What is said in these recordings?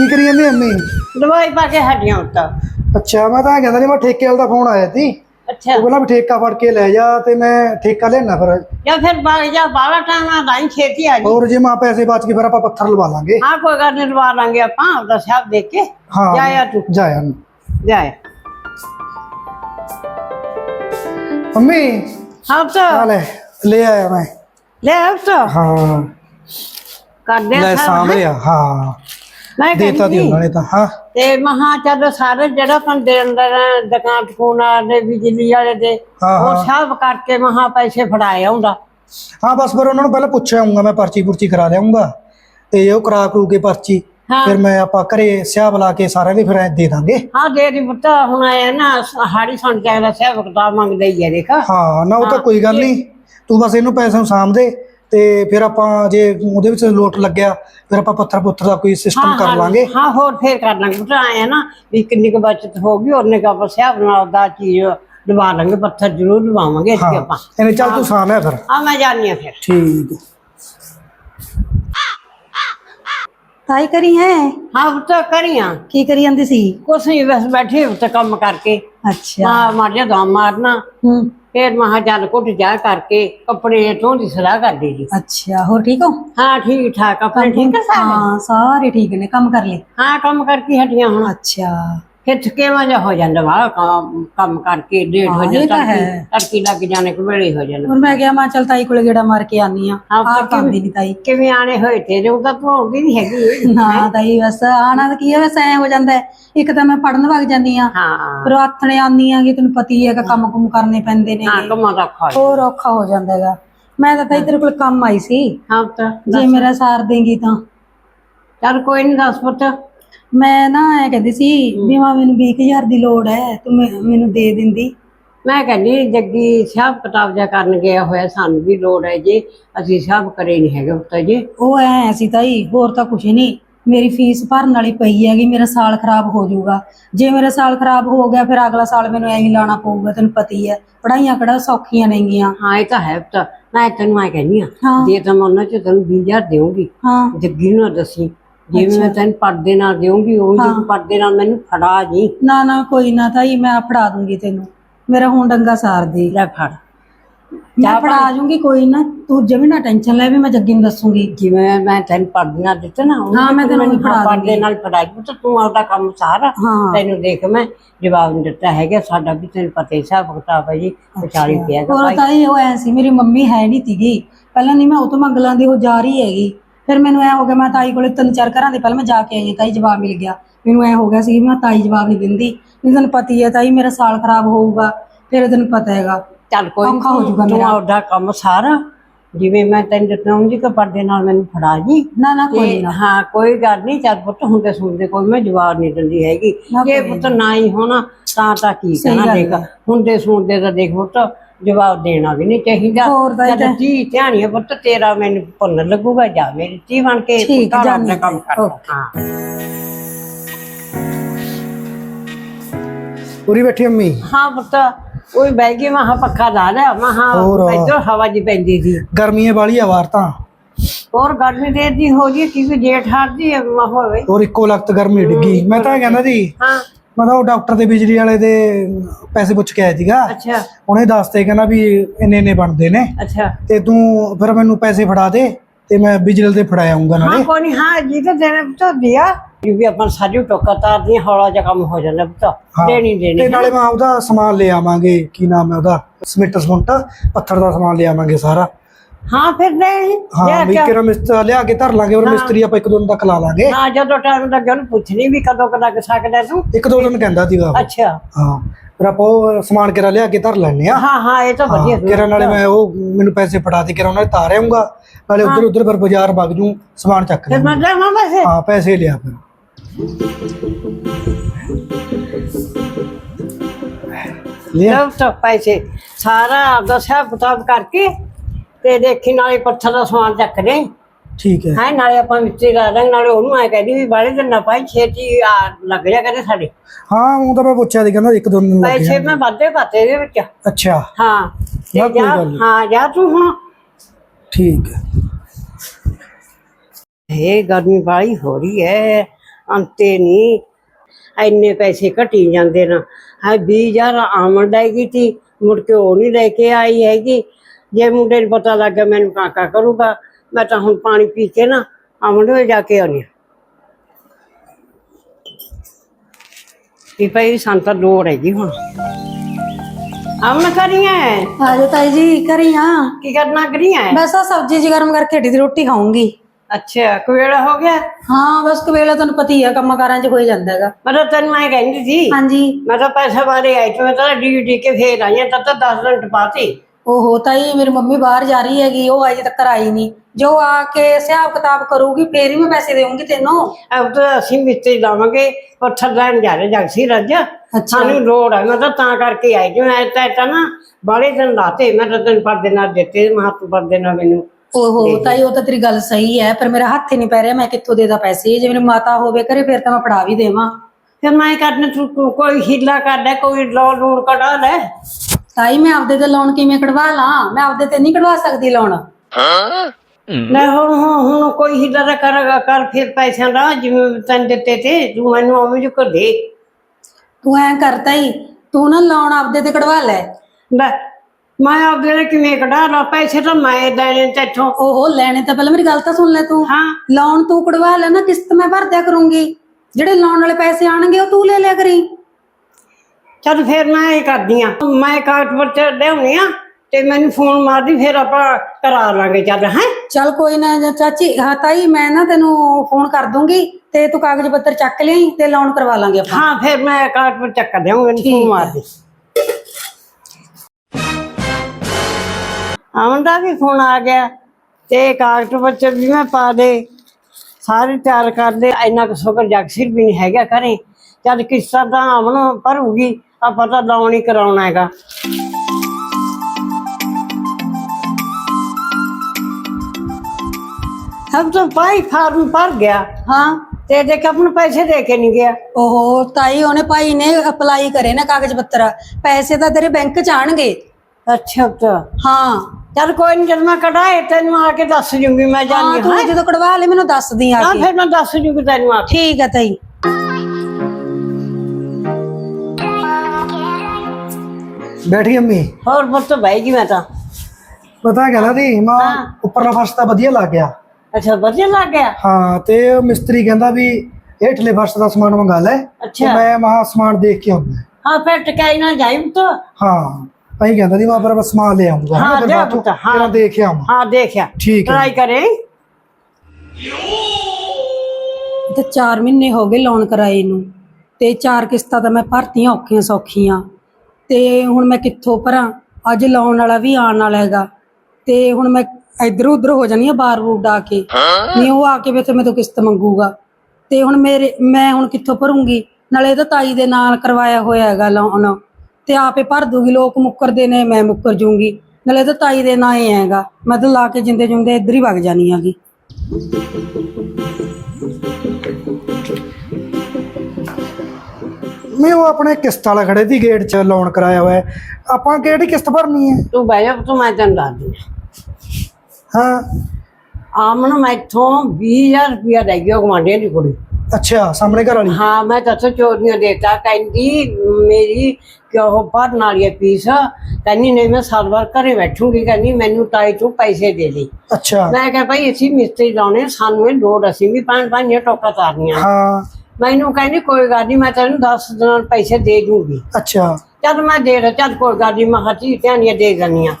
ਕੀ ਕਰੀ ਜਾਂਦੀ ਅੰਮੀ ਦਵਾਈ ਪਾ ਕੇ ਹੱਡੀਆਂ ਉੱਤਾ। ਅੱਛਾ ਮੈਂ ਤਾਂ ਕਹਿੰਦਾ ਨਹੀਂ ਮੈਂ ਠੇਕੇ ਵਾਲਾ ਦਾ ਫੋਨ ਆਇਆ ਸੀ। ਅੱਛਾ। ਉਹ ਕਹਿੰਦਾ ਵੀ ਠੇਕਾ ਫੜ ਕੇ ਲੈ ਜਾ ਤੇ ਮੈਂ ਠੇਕਾ ਲੈਣਾ ਫਿਰ। ਜਾਂ ਫਿਰ ਬਾਗ ਜਾ ਬਾਲਾ ਟਾਈਮ ਲਾਈ ਛੇਤੀ ਆ ਜੀ। ਹੋਰ ਜੇ ਮਾਂ ਪੈਸੇ ਬਚ ਕੇ ਫਿਰ ਆਪਾਂ ਪੱਥਰ ਲਵਾ ਲਾਂਗੇ। ਹਾਂ ਕੋਈ ਗੱਲ ਨਹੀਂ ਲਵਾ ਲਾਂਗੇ ਆਪਾਂ ਉਹਦਾ ਸਾਹਿਬ ਦੇਖ ਕੇ। ਹਾਂ ਜਾਇਆ ਤੂੰ। ਜਾਇਆ ਜਾਇਆ ਮੰਮੀ ਹਾਂ ਆ ਤਾਂ ਲੈ ਲੈ ਆਇਆ ਮੈਂ। ਲੈ ਆਪ ਤਾਂ ਹਾਂ। ਕਰਦੇ ਲੈ ਆ ਸਾਹਿਬ, ਸਾਂਭਿਆ ਹਾਂ। ਮੈਂ ਦੇਤਾ ਦੀ ਉਹਨਾਂ ਨੇ ਤਾਂ ਹਾਂ। ਤੇ ਮਹਾ ਚੱਲ ਸਾਰੇ ਜਿਹੜਾ ਪੰਦੇ ਅੰਦਰ ਦੁਕਾਨ ਟਕੂਨਾ ਦੇ ਬਿਜਲੀ ਵਾਲੇ ਦੇ ਉਹ। ਸਭ ਕਰਕੇ ਮਹਾ ਪੈਸੇ ਫੜਾਏ ਆਉਂਦਾ ਹਾਂ ਬਸ ਫਿਰ ਉਹਨਾਂ ਨੂੰ ਪਹਿਲਾਂ ਪੁੱਛਿਆ ਆਉਂਗਾ ਮੈਂ ਪਰਚੀ ਪੁਰਚੀ ਕਰਾ ਲਿਆਉਂਗਾ ਤੇ ਉਹ ਕਰਾ ਕਰੂ ਕੇ ਪਰਚੀ। ਫਿਰ ਮੈਂ ਆਪਾਂ ਘਰੇ ਸਿਆਹ ਬੁਲਾ ਕੇ ਸਾਰਿਆਂ ਦੇ ਫਿਰ ਐਂ ਦੇ ਦਾਂਗੇ। ਹਾਂ ਦੇ ਦੀ ਪੁੱਤ ਹੁਣ ਆਇਆ ਨਾ ਹਾੜੀ ਸੁਣ ਕੇ ਸਾਹਿਬ ਕਿਤਾਬ ਮੰਗਦਾ ਹੀ ਹੈ ਦੇਖ। ਹਾਂ ਨਾ ਉਹ ਤਾਂ ਕੋਈ ਗੱਲ ਨਹੀਂ। ਤੂੰ ਬਸ ਇਹਨੂੰ ਪੈਸੇ ਨੂੰ ਸਾਂਭ ਦੇ। ਤੇ ਫਿਰ ਆਪਾਂ ਜੇ ਉਹਦੇ ਵਿੱਚ ਲੋਟ ਲੱਗਿਆ ਫਿਰ ਆਪਾਂ ਪੱਥਰ ਪੁੱਥਰ ਦਾ ਕੋਈ ਸਿਸਟਮ ਕਰ ਲਾਂਗੇ। ਹਾਂ ਹੋਰ ਫੇਰ ਕਰ ਲਾਂਗੇ। ਪੁੱਤ ਆਇਆ ਨਾ ਵੀ ਕਿੰਨੀ ਕੁ ਬਚਤ ਹੋਗੀ ਉਹਨੇ ਕਾ ਸਾਹਿਬ ਨਾਲ ਦਾ ਚੀਜ਼ ਲਵਾ ਲਾਂਗੇ ਪੱਥਰ ਜ਼ਰੂਰ ਲਵਾਵਾਂਗੇ ਹਾਂ ਆਪਾਂ। ਇਹਨੇ ਚੱਲ ਤੂੰ ਸਾਂਭਿਆ ਫਿਰ। ਆ ਮੈਂ ਜਾਣੀ ਆ ਫਿਰ। ਠੀਕ। ਤਾਈ ਕਰੀ ਹੈ? ਹਾਂ ਪੁੱਤ ਕਰੀਆਂ ਕੀ ਕਰੀ ਜਾਂਦੀ ਸੀ? ਕੁਛ ਨਹੀਂ ਬਸ ਬੈਠੇ ਉੱਤੇ ਕੰਮ ਕਰਕੇ। ਅੱਛਾ। ਮਾ ਮਾਰਿਆ ਦਮ ਮਾਰਨਾ। ਹੂੰ। ਫੇਰ ਮਹਾ ਚੱਲ ਘੁੱਟ ਜਾ ਕਰਕੇ ਕੱਪੜੇ ਤੋਂ ਦੀ ਸਲਾਹ ਕਰਦੀ ਜੀ। ਅੱਛਾ ਹੋਰ ਠੀਕ ਹੋ? ਹਾਂ ਠੀਕ ਠਾਕ। ਆਪਣੇ ਠੀਕ ਹੈ ਸਾਰੇ? ਹਾਂ ਸਾਰੇ ਠੀਕ ਨੇ। ਕੰਮ ਕਰ ਲਏ? ਹਾਂ ਕੰਮ ਕਰਕੇ ਹਟੀਆਂ ਹੁਣ। ਅੱਛਾ। ਫਿਰ ਥਕੇਵਾ ਜਾ ਹੋ ਜਾਂਦਾ ਵਾ ਕੰਮ ਕੰਮ ਕਰਕੇ ਡੇਢ ਹੋ ਇਹ ਤਾਂ ਹੈ। ਤੜਕੀ ਲੱਗ ਜਾਣੇ ਕੋ ਵੇਲੇ ਹੋ ਜਾਂਦਾ ਹੋਰ ਮੈਂ ਕਿਹਾ ਮਾਂ ਚਲ ਤਾਈ ਕੋਲੇ ਗੇੜਾ ਮਾਰ ਕੇ ਆਨੀ ਆ ਹਾਂ, ਆ ਨਹੀਂ ਤਾਈ। ਕਿਵੇਂ ਆਣੇ ਹੋਏ ਤੇ ਜੋ ਤਾਂ ਭੌਂਦੀ ਨਹੀਂ ਹੈਗੀ। ਨਾ ਤਾਈ ਬਸ ਆਣਾ ਤਾਂ ਕੀ ਹੈ ਐ ਹੋ ਜਾਂਦਾ ਹੈ। ਇੱਕ ਤਾਂ ਮੈਂ ਪੜਨ ਵਗ ਜਾਂਦੀ ਆ ਹਾਂ। ਫਿਰ ਆਥਣੇ ਆਨੀ ਆ ਕਿ ਤੈਨੂੰ ਪਤੀ ਹੈ ਕਿ ਕੰਮ ਕੁਮ ਕਰਨੇ ਪੈਂਦੇ ਨੇ। ਹਾਂ ਕੰਮਾਂ ਦਾ ਖਾ ਹੋਰ ਔਖਾ ਹੋ ਜਾਂਦਾ ਹੈਗਾ। ਮੈਂ ਤਾਂ ਤਾਈ ਤੇਰੇ ਕੋਲ ਕੰਮ ਆਈ ਸੀ। ਹਾਂ ਤਾਂ ਜੇ ਮੇਰਾ ਸਾਰ ਦੇਂਗੀ ਤਾਂ। ਚੱਲ ਕੋਈ ਨਹੀਂ ਦੱਸ ਪੁੱਤ। ਮੈਂ ਨਾ ਐ ਕਹਿੰਦੀ ਸੀ ਵੀ ਮਾਂ ਮੈਨੂੰ 20000 ਦੀ ਲੋੜ ਹੈ ਤੂੰ ਮੈਂ- ਮੈਨੂੰ ਦੇ ਦਿੰਦੀ। ਮੈਂ ਕਹਿੰਦੀ ਜੱਗੀ ਹਿਸਾਬ ਕਿਤਾਬ ਜਾ ਕਰਨ ਗਿਆ ਹੋਇਆ ਸਾਨੂੰ ਵੀ ਲੋੜ ਹੈ ਜੀ। ਅਸੀਂ ਹਿਸਾਬ ਕਰੇ ਨਹੀਂ ਹੈਗੇ ਪੁੱਤ ਜੀ। ਉਹ ਐ ਸੀ ਤਾਈ ਹੋਰ ਤਾਂ ਕੁਛ ਨਹੀਂ ਮੇਰੀ ਫੀਸ ਭਰਨ ਵਾਲੀ ਪਈ ਹੈਗੀ ਮੇਰਾ ਸਾਲ ਖਰਾਬ ਹੋ ਜਾਊਗਾ। ਜੇ ਮੇਰਾ ਸਾਲ ਖਰਾਬ ਹੋ ਗਿਆ ਫਿਰ ਅਗਲਾ ਸਾਲ ਮੈਨੂੰ ਐਂ ਹੀ ਲਾਣਾ ਪਊਗਾ ਤੈਨੂੰ ਪਤੀ ਹੈ ਪੜਾਈਆਂ ਕਿਹੜਾ ਸੌਖੀਆਂ ਨਹੀਂਗੀਆਂ ਹਾਂ ਇਹ ਤਾਂ ਹੈ ਪੁੱਤ। ਮੈਂ ਤੈਨੂੰ ਮੈਂ ਕਹਿੰਦੀ ਆ ਹਾਂ। ਜੇ ਤਾਂ ਮੈਂ ਉਹਨਾਂ ਚ ਤੈਨੂੰ 20000 ਦੇਵਾਂਗੀ ਹਾਂ। ਜੱਗੀ ਨੂੰ ਨਾ ਦੱਸੀ। ਜਿਵੇਂ ਮੈਂ ਤੈਨੂੰ ਪਰਦੇ ਨਾਲ ਦੇਵਾਂਗੀ ਉਹ ਜੇ ਤੂੰ ਪਰਦੇ ਨਾਲ ਮੈਨੂੰ ਫੜਾ ਜੀ। ਨਾ ਨਾ ਕੋਈ ਨਾ ਤਾਈ ਮੈਂ ਫੜਾ ਦੂੰਗੀ ਤੈਨੂੰ। ਮੇਰਾ ਹੁਣ ਡੰਗਾ ਸਾਰ ਦੇ ਲੈ ਫੜ। ਮੈਂ ਫੜਾ ਜੂੰਗੀ ਕੋਈ ਨਾ। ਤੂੰ ਜਮੀ ਨਾ ਟੈਨਸ਼ਨ ਲੈ ਵੀ ਮੈਂ ਜੱਗੀ ਨੂੰ ਦੱਸੂਗੀ। ਜਿਵੇਂ ਮੈਂ ਤੈਨੂੰ ਪਰਦੇ ਨਾਲ ਦਿੱਤਾ ਨਾ ਹਾਂ, ਮੈਂ ਤੈਨੂੰ ਫੜਾ ਪਰਦੇ ਨਾਲ ਫੜਾ ਜੀ ਪੁੱਤ ਤੂੰ ਆਪਦਾ ਕੰਮ ਸਾਰਾ। ਤੈਨੂੰ ਦੇਖ ਮੈਂ ਜਵਾਬ ਨਹੀਂ ਦਿੱਤਾ ਹੈਗਾ ਸਾਡਾ ਵੀ ਤੈਨੂੰ ਪਤਾ ਹੀ ਹਿਸਾਬ ਕਿਤਾਬ ਹੈ ਜੀ 40 ਰੁਪਏ ਦਾ ਹੋਰ ਤਾਈ ਉਹ ਐ ਸੀ ਮੇਰੀ ਮੰਮੀ ਹੈ ਨਹੀਂ ਤੀਗੀ। ਪਹਿਲਾਂ ਨਹੀਂ ਮੈਂ ਉਹ ਤੋਂ ਮੰਗ ਲਾਂਦੀ ਉਹ ਜਾ ਰਹੀ ਹੈਗੀ। ਫਿਰ ਮੈਨੂੰ ਐ ਹੋ ਗਿਆ ਮੈਂ ਤਾਈ ਕੋਲੇ ਤਿੰਨ ਚਾਰ ਘਰਾਂ ਦੇ ਪਹਿਲਾਂ ਮੈਂ ਜਾ ਕੇ ਆਈ ਹਾਂ, ਤਾਈ ਜਵਾਬ ਮਿਲ ਗਿਆ। ਮੈਨੂੰ ਐ ਹੋ ਗਿਆ ਸੀ ਮੈਂ ਤਾਈ ਜਵਾਬ ਨਹੀਂ ਦਿੰਦੀ। ਨਹੀਂ ਤੈਨੂੰ ਪਤੀ ਹੈ ਤਾਈ ਮੇਰਾ ਸਾਲ ਖਰਾਬ ਹੋਊਗਾ ਫਿਰ ਤੈਨੂੰ ਪਤਾ ਹੈਗਾ। ਚੱਲ ਕੋਈ ਔਖਾ ਹੋ ਜਾਊਗਾ ਮੇਰਾ। ਆਪਦਾ ਕੰਮ ਸਾਰਾ ਜਿਵੇਂ ਮੈਂ ਤੈਨੂੰ ਉਂਝ ਕਿ ਪਰਦੇ ਨਾਲ ਮੈਨੂੰ ਫੜਾ ਜੀ। ਨਾ ਨਾ ਕੋਈ ਨਾ। ਹਾਂ ਕੋਈ ਗੱਲ ਨਹੀਂ ਚੱਲ ਪੁੱਤ ਹੁੰਦੇ ਸੁਣਦੇ ਕੋਈ ਮੈਂ ਜਵਾਬ ਨਹੀਂ ਦਿੰਦੀ ਹੈਗੀ। ਜੇ ਪੁੱਤ ਨਾ। ਹੀ ਹੋਣਾ ਤਾਂ ਤਾਂ ਕੀ ਕਹਿਣਾ ਦੇਖ। ਹੁੰਦੇ ਸੁਣਦੇ ਤਾਂ ਦੇਖ ਪੁੱਤ। ਜਵਾਬ ਦੇਣਾ ਵੀ ਨਹੀਂ ਚਾਹੀਦਾ। ਹੋਰ ਤਾਂ ਜਦ ਧੀ ਧਿਆਣੀ ਪੁੱਤ ਤੇਰਾ ਮੈਨੂੰ ਪੁੰਨ ਲੱਗੂਗਾ ਜਾ ਮੇਰੀ ਧੀ ਬਣ ਕੇ ਠੀਕ, ਆਪਣਾ ਕੰਮ ਕਰ। ਹਾਂ। ਪੂਰੀ ਬੈਠੀ ਅੰਮੀ? ਹਾਂ ਪੁੱਤ ਕੋਈ ਬਹਿ ਗਈ ਮਹਾ ਪੱਖਾ ਲਾ ਲਿਆ ਮਹਾ। ਇੱਧਰ ਹਵਾ ਜੀ ਪੈਂਦੀ ਸੀ। ਗਰਮੀਆਂ ਵਾਲੀ ਆ ਵਾਰ ਤਾਂ। ਹੋਰ ਗਰਮੀ ਦੇ ਦੀ ਹੋ ਗਈ ਕਿਉਂਕਿ ਜੇਠ ਹਾਰ ਦੀ ਮ- ਹੋਵੇ। ਹੋਰ ਇੱਕੋ ਲਖਤ ਗਰਮੀ ਡਿੱਗੀ। ਮੈਂ ਤਾਂ ਕਹਿੰਦਾ ਜੀ ਹਾਂ। ਮੈਂ ਤਾਂ ਉਹ ਡਾਕਟਰ ਦੇ ਬਿਜਲੀ ਵਾਲੇ ਦੇ ਪੈਸੇ ਪੁੱਛ ਕੇ ਆਇਆ ਸੀਗਾ। ਅੱਛਾ। ਉਹਨੇ ਦੱਸਤੇ ਕਹਿੰਦਾ ਵੀ ਇੰਨੇ ਇੰਨੇ ਬਣਦੇ ਨੇ। ਅੱਛਾ। ਤੇ ਤੂੰ ਫਿਰ ਮੈਨੂੰ ਪੈਸੇ ਫੜਾ ਦੇ ਤੇ ਮੈਂ ਬਿਜਲੀ ਦੇ ਫੜਾ ਆਉਂਗਾ ਹਾਂ ਨਾਲੇ ਕੋਈ ਨਹੀਂ ਹਾਂ ਜੀ ਤਾਂ ਦੇਣੇ ਪੁੱਤ ਦਿਆ। ਵੀ ਆਪਾਂ ਸਾਰੀ ਟੋਕਾ ਤਾਰਦੀ ਹੌਲਾ ਜਿਹਾ ਕੰਮ ਹੋ ਜਾਂਦਾ ਪੁੱਤ ਹਾਂ। ਦੇਣੀ ਤੇ ਦੇਣੀ ਨਾਲੇ ਮੈਂ ਉਹਦਾ ਸਮਾਨ ਲੈ ਆਵਾਂਗੇ ਕੀ ਨਾਮ ਹੈ ਉਹਦਾ? ਸਮਿੱਟ ਸਮੁੰਟ ਪੱਥਰ ਦਾ ਸਮਾਨ ਲੈ ਆਵਾਂਗੇ ਸਾਰਾ। ਹਾਂ ਫਿਰ ਨਹੀਂ। ਹਾਂ ਵੀ ਕਿਰਾ ਮਿਸਤਰੀ ਲਿਆ ਕੇ ਧਰ ਲਾਂਗੇ ਔਰ ਮਿਸਤਰੀ ਆਪਾਂ ਇੱਕ ਦੋ ਦਿਨ ਤੱਕ ਲਾ ਲਾਂਗੇ। ਹਾਂ ਜਦੋਂ ਟਾਈਮ ਲੱਗੇ ਉਹਨੂੰ ਪੁੱਛਣੀ ਵੀ ਕਦੋਂ ਕਦਾ ਕਿ ਸਕਦਾ ਤੂੰ। ਇੱਕ ਦੋ ਦਿਨ ਕਹਿੰਦਾ ਸੀਗਾ। ਅੱਛਾ। ਹਾਂ ਫਿਰ ਆਪਾਂ ਉਹ ਸਮਾਨ ਕਿਰਾ ਲਿਆ ਕੇ ਧਰ ਲੈਣੇ ਆ ਹਾਂ ਹਾਂ ਇਹ ਤਾਂ ਵਧੀਆ। ਕਿਰਾ ਨਾਲੇ ਮੈਂ ਉਹ ਮੈਨੂੰ ਪੈਸੇ ਫੜਾ ਦੇ ਕਿਰਾ ਉਹਨਾਂ ਨੇ ਤਾਰ ਆਉਂਗਾ ਨਾਲੇ ਉਧਰ ਉਧਰ ਫਿਰ ਬਾਜ਼ਾਰ ਵਗ ਜੂ ਸਮਾਨ ਚੱਕ ਫਿਰ ਲੈ ਮੈਂ ਜਾਵਾਂ ਵੈਸੇ ਹਾਂ ਪੈਸੇ ਲਿਆ ਫਿਰ। ਲਿਆ। ਤਾਂ ਪੈਸੇ ਸਾਰਾ ਆਪਦਾ ਹਿਸਾਬ ਕਿਤਾਬ ਕਰਕੇ। ਤੇ ਦੇਖੀ ਨਾਲੇ ਪੱਥਰ ਦਾ ਸਮਾਨ ਚੱਕ ਲੈ ਠੀਕ ਹੈ। ਹੈ ਨਾਲੇ ਆਪਾਂ ਮਿੱਟੀ ਲਾ ਦਾਂਗੇ ਨਾਲੇ ਉਹਨੂੰ ਐ ਕਹਿੰਦੀ ਵੀ ਬਾੜੇ ਤੇ ਨਾ ਪਾਈ ਛੇਤੀ ਆ ਲੱਗ ਜਾ ਕਰੇ ਸਾਡੇ। ਹਾਂ ਉਹ ਤਾਂ ਮੈਂ ਪੁੱਛਿਆ ਸੀ ਕਹਿੰਦਾ ਇੱਕ ਦੋ ਦਿਨ ਲੱਗ ਪੈਸੇ ਮੈਂ ਵਾਧੇ ਪਾਤੇ ਇਹਦੇ ਵਿੱਚ। ਅੱਛਾ। ਹਾਂ ਨਾ ਤੇ ਕੋਈ ਜਾ ਗੱਲ ਨੀ। ਹਾਂ ਜਾ ਤੂੰ ਹੁਣ। ਠੀਕ ਹੈ। ਇਹ ਗਰਮੀ ਬਾਈ ਹੋ ਰਹੀ ਹੈ ਅੰਤੇ ਨਹੀਂ। ਇੰਨੇ ਪੈਸੇ ਘਟੀ ਜਾਂਦੇ ਨਾ। ਹੈ 20000 ਆਮਦ ਆਏਗੀ ਤੀ ਮੁੜ ਕੇ ਉਹ ਨਹੀਂ ਲੈ ਕੇ ਆਈ ਹੈਗੀ। ਜੇ ਮੁੰਡੇ ਨੂੰ ਪਤਾ ਲੱਗ ਗਿਆ ਮੈਨੂੰ ਕਾਕਾ ਕਰੂਗਾ ਮੈਂ ਤਾਂ ਹੁਣ ਪਾਣੀ ਪੀ ਕੇ ਨਾ ਹੋ ਜਾ ਕੇ ਆਉਣੀ ਇਹ ਪਈ ਸੰਤ ਲੋੜ ਹੈਗੀ ਹੁਣ। ਆਮਨ ਕਰੀਆਂ ਆ ਜਾ ਤਾਈ ਜੀ ਕਰੀ ਆ। ਕੀ ਕਰਨਾ ਕਰੀਆਂ ਬਸ ਆ ਸਬਜ਼ੀ ਜੀ ਗਰਮ ਕਰਕੇ ਹਟੀ ਦੀ ਰੋਟੀ ਖਾਉਂਗੀ ਅੱਛਾ ਕੁਵੇਲਾ ਹੋ ਗਿਆ? ਹਾਂ ਬਸ ਕਵੇਲਾ ਤੁਹਾਨੂੰ ਪਤਾ ਹੀ ਆ ਕੰਮਾਂ ਕਾਰਾਂ 'ਚ ਹੋਈ ਜਾਂਦਾ ਹੈਗਾ। ਮੈਂ ਤਾਂ ਤੈਨੂੰ ਐ ਕਹਿੰਦੀ ਸੀ ਹਾਂਜੀ। ਮੈਂ ਤਾਂ ਪੈਸੇ ਬਾਰੇ ਆਈ ਤੇ ਮੈਂ ਤਾਂ ਡੀ ਡੀ ਕੇ ਫੇਰ ਆਈਆਂ ਤਾਂ ਤਾਂ 10 ਮਿੰਟ ਪਾਤੀ। ਓਹੋ ਤਾਈ ਮੇਰੀ ਮੰਮੀ ਬਾਹਰ ਜਾ ਰਹੀ ਹੈਗੀ ਉਹ ਅਜੇ ਤੱਕ ਆਈ ਨਹੀਂ। ਜੋ ਆ ਕੇ ਹਿਸਾਬ ਕਿਤਾਬ ਕਰੂਗੀ ਫੇਰ ਹੀ ਮੈਂ ਪੈਸੇ ਦੇਵਾਂਗੀ ਤੈਨੂੰ। ਅਬ ਤਾਂ ਅਸੀਂ ਮਿੱਤੇ ਲਾਵਾਂਗੇ ਪੱਥਰ ਲੈਣ ਜਾ ਰਹੇ ਜਗਸੀ ਰੱਜ। ਸਾਨੂੰ ਲੋੜ ਹੈ ਮੈਂ ਤਾਂ ਤਾਂ ਕਰਕੇ ਆਈ ਜਿਵੇਂ ਐ ਤਾਂ ਤਾਂ ਨਾ ਬਾਲੇ ਦਿਨ ਲਾਤੇ ਮੈਂ ਤਾਂ ਤੈਨੂੰ ਪਰਦੇ ਨਾਲ ਦਿੱਤੇ ਮੈਂ ਤੂੰ ਪਰਦੇ ਨਾਲ ਮੈਨੂੰ। ਓਹੋ ਤਾਈ ਉਹ ਤਾਂ ਤੇਰੀ ਗੱਲ ਸਹੀ ਹੈ ਪਰ ਮੇਰਾ ਹੱਥ ਹੀ ਨਹੀਂ ਪੈ ਰਿਹਾ ਮੈਂ ਕਿੱਥੋਂ ਦੇਦਾ ਪੈਸੇ। ਜੇ ਮੇਰੀ ਮਾਤਾ ਹੋਵੇ ਘਰੇ ਫੇਰ ਤਾਂ ਮੈਂ ਪੜਾ ਵੀ ਦੇਵਾਂ। ਫਿਰ ਮੈਂ ਕਰਨਾ ਕੋਈ ਹੀਲਾ ਕਰ ਲੈ ਕੋਈ ਲੋ ਲੂਣ ਕਢਾ ਲੈ। ਤਾਈ ਮੈਂ ਆਪਦੇ ਤੇ ਲੋਨ ਕਿਵੇਂ ਕਢਵਾ ਲਾਂ? ਮੈਂ ਆਪਦੇ ਤੇ ਨਹੀਂ ਕਢਵਾ ਸਕਦੀ ਲੋਨ ਲੈ ਹੁਣ ਹੁਣ ਹੁਣ ਕੋਈ ਹੀਲਾ ਦਾ ਕਰੇਗਾ ਕਰ ਫਿਰ ਪੈਸਿਆਂ ਦਾ ਜਿਵੇਂ ਤੈਨੂੰ ਦਿੱਤੇ ਤੇ ਤੂੰ ਮੈਨੂੰ ਉਵੇਂ ਜੋ ਕਰ ਦੇ। ਤੂੰ ਐਂ ਕਰਤਾ ਹੀ ਤੂੰ ਨਾ ਲੋਨ ਆਪਦੇ ਤੇ ਕਢਵਾ ਲੈ। ਲੈ ਮੈਂ ਆਪਦੇ ਲਈ ਕਿਵੇਂ ਕਢਾ ਲਾ? ਪੈਸੇ ਤਾਂ ਮੈਂ ਦੇਣੇ ਤੇਥੋਂ। ਓਹੋ ਲੈਣੇ ਤਾਂ ਪਹਿਲਾਂ ਮੇਰੀ ਗੱਲ ਤਾਂ ਸੁਣ ਲੈ ਤੂੰ। ਹਾਂ। ਲੋਨ ਤੂੰ ਕਢਵਾ ਲੈ ਨਾ ਕਿਸ਼ਤ ਮੈਂ ਭਰ ਦਿਆ ਕਰੂੰਗੀ। ਜਿਹੜੇ ਲੋਨ ਵਾਲੇ ਪੈਸੇ ਆਣਗੇ ਉਹ ਤੂੰ ਲੈ ਲਿਆ ਕਰੀ। ਚੱਲ ਫਿਰ ਮੈਂ ਇਹ ਕਰਦੀ ਆ। ਮੈਂ ਕਾਗਜ਼ ਪਰ ਲਿਆਉਣੀ ਆ ਤੇ ਮੈਨੂੰ ਫੋਨ ਮਾਰਦੀ ਫਿਰ ਆਪਾਂ ਕਰਾ ਲਾਂਗੇ ਚੱਲ ਹੈ? ਚੱਲ ਕੋਈ ਨਾ ਜਾਂ ਚਾਚੀ ਹਾਂ ਤਾਈ ਮੈਂ ਨਾ ਤੈਨੂੰ ਫੋਨ ਕਰ ਦੂੰਗੀ ਤੇ ਤੂੰ ਕਾਗਜ਼ ਪੱਤਰ ਚੱਕ ਲਈ ਤੇ ਲੋਨ ਕਰਵਾ ਲਾਂਗੇ ਆਪਾਂ। ਹਾਂ ਫਿਰ ਮੈਂ ਕਾਗਜ਼ ਪਰ ਚੱਕ ਦਿਆਂਗਾ ਫੋਨ ਮਾਰਦੀ। ਆਉਣ ਦਾ ਵੀ ਫੋਨ ਆ ਗਿਆ ਤੇ ਕਾਗਜ਼ ਪੱਤਰ ਵੀ ਮੈਂ ਪਾ ਦੇ। ਸਾਰੇ ਤਿਆਰ ਕਰ ਦੇ। ਇੰਨਾ ਕੁ ਸ਼ੁਕਰ ਜਗਸੀਰ ਵੀ ਨਹੀਂ ਹੈਗਾ ਘਰੇ। ਚੱਲ ਕਿਸ਼ਤਾਂ ਤਾਂ ਆਵਣ ਭਰੂਗੀ। ਆਪਾਂ ਤਾਂ ਲੋਨ ਹੀ ਕਰਾਉਣਾ ਹੈਗਾ। ਸਭ ਤੋਂ ਪਾਈ ਫਾਰਮ ਭਰ ਗਿਆ। ਹਾਂ। ਤੇ ਦੇਖ ਆਪਣੇ ਪੈਸੇ ਦੇ ਕੇ ਨਹੀਂ ਗਿਆ। ਓਹੋ ਤਾਈ ਉਹਨੇ ਭਾਈ ਨੇ ਅਪਲਾਈ ਕਰੇ ਨਾ ਕਾਗਜ਼ ਪੱਤਰ। ਪੈਸੇ ਤਾਂ ਤੇਰੇ ਬੈਂਕ ਚ ਆਣਗੇ। ਅੱਛਾ ਤਾਂ ਹਾਂ। ਚੱਲ ਕੋਈ ਨਹੀਂ ਜਦ ਮੈਂ ਕਢਾਏ ਤੈਨੂੰ ਆ ਕੇ ਦੱਸ ਜੂੰਗੀ ਮੈਂ ਹਾਂ ਜਾਣੀ ਤੂੰ ਜਦੋਂ ਕਢਵਾ ਲੈ ਮੈਨੂੰ ਦੱਸ ਦੀ ਆ ਹਾਂ ਕੇ। ਫਿਰ ਮੈਂ ਦੱਸ ਜੂੰਗੀ ਤੈਨੂੰ ਆ ਕੇ। ਠੀਕ ਹੈ ਤਾਈ। ਬੈਠੀ ਅੰਮੀ? ਹੋਰ ਪੁੱਤ ਬਹਿ ਗਈ ਮੈਂ ਤਾਂ। ਪਤਾ ਕਹਿੰਦਾ ਦੀ ਮਾਂ ਉੱਪਰਲਾ ਫਰਸ਼ ਤਾਂ ਵਧੀਆ ਲੱਗ ਗਿਆ। ਅੱਛਾ ਵਧੀਆ ਲੱਗ ਗਿਆ? ਹਾਂ ਤੇ ਉਹ ਮਿਸਤਰੀ ਕਹਿੰਦਾ ਵੀ ਹੇਠਲੇ ਫਰਸ਼ ਦਾ ਸਮਾਨ ਮੰਗਾ ਲੈ। ਤੇ ਅੱਛਾ ਮੈਂ ਮਹਾ ਸਮਾਨ ਦੇਖ ਕੇ ਆਉਂਦਾ। ਹਾਂ ਫਿਰ ਟਕਾਈ ਨਾ ਜਾਈ ਪੁੱਤ। ਹਾਂ ਅਹੀਂ ਕਹਿੰਦਾ ਦੀ ਮੈਂ ਪਰ ਬਸ ਸਮਾਨ ਲੈ ਆਉਂਗਾ। ਹਾਂ, ਫਿਰ ਲਿਆ ਪੁੱਤ, ਹਾਂ। ਤੇਰਾ ਦੇਖ ਕੇ ਆਵਾਂ। ਹਾਂ ਦੇਖਿਆ ਠੀਕ ਹੈ। ਟਰਾਈ ਕਰੇ। ਤੇ 4 ਮਹੀਨੇ ਹੋ ਗਏ ਲੋਨ ਕਰਾਏ ਨੂੰ। ਤੇ ਚਾਰ ਕਿਸ਼ਤਾਂ ਤਾਂ ਮੈਂ ਭਰਤੀਆਂ ਔਖੀਆਂ ਸੌਖੀਆਂ। ਤੇ ਹੁਣ ਮੈਂ ਕਿੱਥੋਂ ਭਰਾਂ? ਅੱਜ ਲੋਨ ਵਾਲਾ ਵੀ ਆਉਣ ਵਾਲਾ ਹੈਗਾ। ਤੇ ਹੁਣ ਮੈਂ ਇੱਧਰ ਉੱਧਰ ਹੋ ਜਾਣੀ ਆ ਬਾਰ ਬੂਰ ਡਾ ਕੇ। ਨਹੀਂ ਉਹ ਆ ਕੇ ਵੀ ਤੇ ਮੇਰੇ ਤੋਂ ਕਿਸ਼ਤ ਮੰਗੂਗਾ। ਤੇ ਹੁਣ ਮੇਰੇ ਮੈਂ ਹੁਣ ਕਿੱਥੋਂ ਭਰੂੰਗੀ? ਨਾਲੇ ਤਾਂ ਤਾਈ ਦੇ ਨਾਲ ਕਰਵਾਇਆ ਹੋਇਆ ਹੈਗਾ ਲੋਨ ਤੇ ਆਪੇ ਭਰ ਦੂਗੀ ਲੋਕ ਮੁੱਕਰਦੇ ਨੇ ਮੈਂ ਮੁੱਕਰ ਜੂੰਗੀ। ਨਾਲੇ ਤਾਂ ਤਾਈ ਦੇ ਨਾਂ ਹੀ ਹੈਗਾ। ਮੈਂ ਤਾਂ ਲਾ ਕੇ ਜਿੰਦੇ ਜੁੰਦੇ ਇੱਧਰ ਹੀ ਵਗ ਜਾਣੀ ਆਗੀ ਮੈਂ ਉਹ ਆਪਣੇ ਕਿਸ਼ਤ ਵਾਲਾ ਖੜੇ ਦੀ ਗੇਟ 'ਚ ਲੋਨ ਕਰਾਇਆ ਹੋਇਆ। ਹੈ। ਆਪਾਂ ਕਿਹੜੀ ਕਿਸ਼ਤ ਭਰਨੀ ਹੈ? ਤੂੰ ਬਹਿ ਜਾ ਤੂੰ ਮੈਂ ਤੈਨੂੰ ਦੱਸ ਦਿੰਦੀ। ਹਾਂ। ਆਮਨ ਮੈਥੋਂ 20000 ਰੁਪਇਆ ਲੈ ਗਿਆ ਗਵਾਂਢੀਆਂ ਦੀ ਕੁੜੀ। ਅੱਛਾ ਸਾਹਮਣੇ ਘਰ ਵਾਲੀ? ਹਾਂ ਮੈਂ ਤਾਂ ਉੱਥੇ ਚੋਰੀਆਂ ਦੇਤਾ। ਕਹਿੰਦੀ ਮੇਰੀ ਕਿ ਉਹ ਭਰਨ ਵਾਲੀ ਹੈ ਫੀਸ ਕਹਿੰਦੀ ਨਹੀਂ ਮੈਂ ਸਾਲ ਭਰ ਘਰੇ ਬੈਠੂਗੀ। ਕਹਿੰਦੀ ਮੈਨੂੰ ਤਾਈ ਤੂੰ ਪੈਸੇ ਦੇ ਦੇ। ਅੱਛਾ। ਮੈਂ ਕਿਹਾ ਭਾਈ ਅਸੀਂ ਮਿਸਤਰੀ ਲਾਉਣੇ ਸਾਨੂੰ ਇਹ ਲੋੜ ਅਸੀਂ ਵੀ ਪੰਜ ਪੰਜ ਟੋਕਾ ਤਾਰਨੀਆਂ। ਹਾਂ। ਮੈਨੂੰ ਕਹਿੰਦੀ ਕੋਈ ਗੱਲ ਨਹੀਂ ਮੈਂ ਤੈਨੂੰ 10 ਦਿਨਾਂ ਪੈਸੇ ਦੇ ਦੂੰਗੀ। ਅੱਛਾ। ਚੱਲ ਮੈਂ ਦੇ ਰਿਹਾ ਚੱਲ ਕੋਈ ਗੱਲ ਨਹੀਂ ਮੈਂ ਹੱਥੀ ਧਿਆਨੀਆਂ ਦੇ ਦਿੰਦੀਆਂ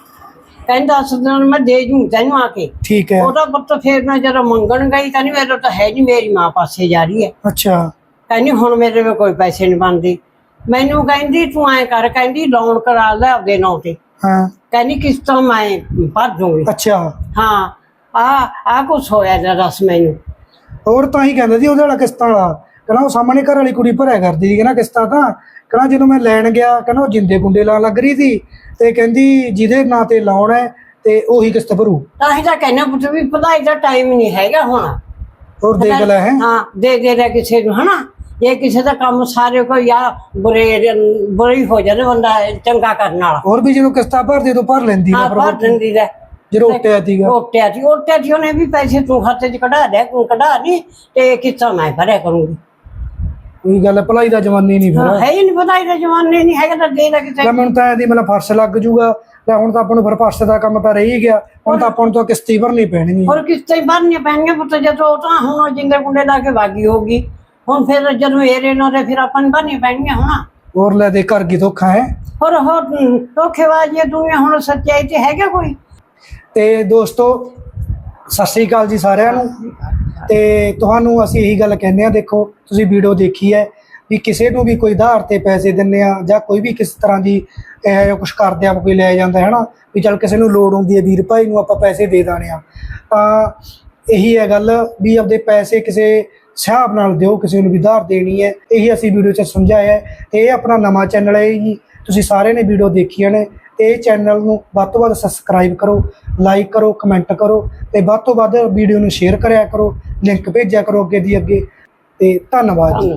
ਕਹਿੰਦਾ 10 ਦਿਨਾਂ ਨੂੰ ਮੈਂ ਦੇ ਦੂੰ ਤੈਨੂੰ ਆ ਕੇ। ਠੀਕ ਹੈ। ਉਹਦਾ ਪੁੱਤ ਫੇਰ ਮੈਂ ਜਦੋਂ ਮੰਗਣ ਗਈ ਕਹਿੰਦੀ ਮੇਰੇ ਤਾਂ ਹੈ ਨਹੀਂ ਮੇਰੀ ਮਾਂ ਪਾਸੇ ਜਾ ਰਹੀ ਹੈ। ਅੱਛਾ। ਕਹਿੰਦੀ ਹੁਣ ਮੇਰੇ ਕੋਲ ਕੋਈ ਪੈਸੇ ਨਹੀਂ ਬਣਦੇ। ਮੈਨੂੰ ਕਹਿੰਦੀ ਤੂੰ ਐ ਕਰ ਕਹਿੰਦੀ ਲੋਨ ਕਰਾ ਲੈ ਆਪਦੇ ਨਾਂ ਤੇ। ਹਾਂ। ਕਹਿੰਦੀ ਕਿਸ਼ਤਾਂ ਮੈਂ ਭਰ ਦੂੰਗੀ। ਅੱਛਾ। ਹਾਂ ਆ ਆ ਕੁਛ ਹੋਇਆ ਦਾ ਰਸ ਮੈਨੂੰ। ਹੋਰ ਤਾਂ ਹੀ ਕਹਿੰਦੇ ਸੀ ਉਹਦੇ ਵਾਲਾ ਕਿਸ਼ਤਾਂ ਵਾਲਾ। ਕਹਿੰਦਾ ਉਹ ਸਾਹਮਣੇ ਘਰ ਵਾਲੀ ਕੁੜੀ ਭਰਿਆ ਕਰਦੀ ਸੀ ਕਹਿੰਦਾ ਕਿਸ਼ਤਾਂ ਤਾਂ। ਕਹਿੰਦਾ ਜਦੋਂ ਮੈਂ ਲੈਣ ਗਿਆ ਕਹਿੰਦਾ ਉਹ ਜਿੰਦੇ ਗੁੰਡੇ ਲਾਉਣ ਲੱਗ ਰਹੀ ਸੀ ਤੇ ਕਹਿੰਦੀ ਜਿਹਦੇ ਨਾਂ ਤੇ ਲਾਉਣਾ ਹੈ ਤੇ ਉਹੀ ਕਿਸ਼ਤ ਭਰੂ। ਤਾਂ ਹੀ ਤਾਂ ਕਹਿੰਦਾ ਪੁੱਤ ਵੀ ਪੜਾਈ ਦਾ ਟਾਈਮ ਨਹੀਂ ਹੈਗਾ ਹੁਣ। ਹੋਰ ਦੇਖ ਲੈ ਹੈ। ਹਾਂ ਦੇ ਦੇ ਲੈ ਕਿਸੇ ਨੂੰ ਹਨਾ? ਜੇ ਕਿਸੇ ਦਾ ਕੰਮ ਸਾਰੇ ਕੋਈ ਆ ਬੁਰੇ ਬੁਰੇ ਹੀ ਜਾਵੇ ਬੰਦਾ ਚੰਗਾ ਕਰਨ ਵਾਲਾ। ਹੋਰ ਵੀ ਜਦੋਂ ਕਿਸ਼ਤਾਂ ਭਰਦੇ ਤੋਂ ਭਰ ਲੈਂਦੀ ਹਾਂ ਨਾ ਭਰ ਦਿੰਦੀ ਲੈ ਜਦੋਂ ਉੱਟਿਆ ਸੀਗਾ। ਓਟਿਆ ਜੀ ਓਟਿਆ ਜੀ ਉਹਨੇ ਵੀ ਪੈਸੇ ਤੂੰ ਖਾਤੇ 'ਚ ਕਢਾ ਲਿਆ ਤੂੰ ਕਢਾ ਨਹੀਂ ਤੇ ਕਿੱਥਾ ਮੈਂ ਭਰਿਆ ਕਰੂੰਗੀ। ਕੋਈ ਗੱਲ ਹੈ, ਭਲਾਈ ਦਾ ਜਵਾਨੀ ਨਹੀਂ ਫਿਰ। ਹੈ ਹੀ ਨਹੀਂ ਪਤਾ ਇਹਦਾ ਜਵਾਨੇ ਨਹੀਂ ਹੈਗਾ ਤਾਂ ਦੇ ਦਾ ਕਿਤੇ। ਲੈ ਮੈਨੂੰ ਤਾਂ ਐਦੀ ਮਤਲਬ ਫਰਸ਼ ਲੱਗ ਜੂਗਾ। ਲੈ ਹੁਣ ਤਾਂ ਆਪਾਂ ਨੂੰ ਫਿਰ ਫਰਸ਼ ਦਾ ਕੰਮ ਤਾਂ ਰਹਿ ਗਿਆ। ਹੁਣ ਤਾਂ ਆਪਾਂ ਨੂੰ ਤਾਂ ਕਿਸ਼ਤੀ ਭਰਨੀ ਪੈਣੀ। ਹੈ ਹੋਰ ਕਿਸ਼ਤੇ ਭਰਨੀਆਂ ਪੈਣਗੀਆਂ ਪੁੱਤ ਜਦੋਂ ਉਹ ਤਾਂ ਹੁਣ ਉਹ ਜਿੰਦੇ ਕੁੰਡੇ ਲਾ ਕੇ ਵਾਗੀ ਹੋਗੀ ਹੁਣ ਫਿਰ ਜਦੋਂ ਏਰੇ ਨਾ ਤੇ ਫਿਰ ਆਪਾਂ ਨੂੰ ਭਰਨੀਆਂ ਪੈਣਗੀਆਂ ਹੁਣ। ਹੋਰ ਲੈ ਦੇ ਘਰ ਕੀ ਧੋਖਾ ਹੈ? ਹੋਰ ਹੋਰ ਧੋਖੇਬਾਜ਼ੀ ਦੁਨੀਆ ਹੁਣ ਸੱਚਾਈ ਤੇ ਹੈਗਾ ਕੋਈ? ਤੇ ਦੋਸਤੋ ਸਤਿ ਸ੍ਰੀ ਅਕਾਲ ਜੀ ਸਾਰਿਆਂ ਨੂੰ। ਤੇ ਤੁਹਾਨੂੰ ਅਸੀਂ ਇਹੀ ਗੱਲ ਕਹਿੰਦੇ ਆ ਦੇਖੋ, ਤੁਸੀਂ ਵੀਡੀਓ ਦੇਖੀ ਹੈ ਵੀ ਕਿਸੇ ਨੂੰ ਵੀ ਕੋਈ ਉਧਾਰ ਤੇ ਪੈਸੇ ਦਿੰਨੇ ਆ ਜਾਂ ਕੋਈ ਵੀ ਕਿਸ ਤਰ੍ਹਾਂ ਦੀ ਇਹੋ ਜਿਹਾ ਕੁਝ ਕਰਦੇ ਆ ਕੋਈ ਲੈ ਜਾਂਦਾ ਹੈ ਨਾ ਵੀ ਚਲ ਕਿਸੇ ਨੂੰ ਲੋੜ ਹੁੰਦੀ ਹੈ, ਵੀਰ ਭਾਈ ਨੂੰ ਆਪਾਂ ਪੈਸੇ ਦੇ ਦਾਣੇ ਆ ਤਾਂ ਇਹੀ ਹੈ ਗੱਲ ਵੀ ਆਪਦੇ ਪੈਸੇ ਕਿਸੇ ਹਿਸਾਬ ਨਾਲ ਦਿਓ, ਕਿਸੇ ਨੂੰ ਵੀ ਉਧਾਰ ਦੇਣੀ ਹੈ। ਇਹੀ ਅਸੀਂ ਵੀਡੀਓ 'ਚ ਸਮਝਾਇਆ ਹੈ। ਇਹ ਆਪਣਾ ਨਵਾਂ ਚੈਨਲ ਹੈ ਜੀ। ਤੁਸੀਂ ਸਾਰਿਆਂ ਨੇ ਵੀਡੀਓ ਦੇਖੀਆਂ ਨੇ। ਇਹ ਚੈਨਲ ਨੂੰ ਵੱਧ ਤੋਂ ਵੱਧ ਸਬਸਕ੍ਰਾਈਬ ਕਰੋ ਲਾਈਕ ਕਰੋ ਕਮੈਂਟ ਕਰੋ ਤੇ ਵੱਧ ਤੋਂ ਵੱਧ ਵੀਡੀਓ ਨੂੰ ਸ਼ੇਅਰ ਕਰਿਆ ਕਰੋ ਲਿੰਕ ਭੇਜਿਆ ਕਰੋ ਅੱਗੇ ਦੀ ਅੱਗੇ ਤੇ ਧੰਨਵਾਦ ਜੀ।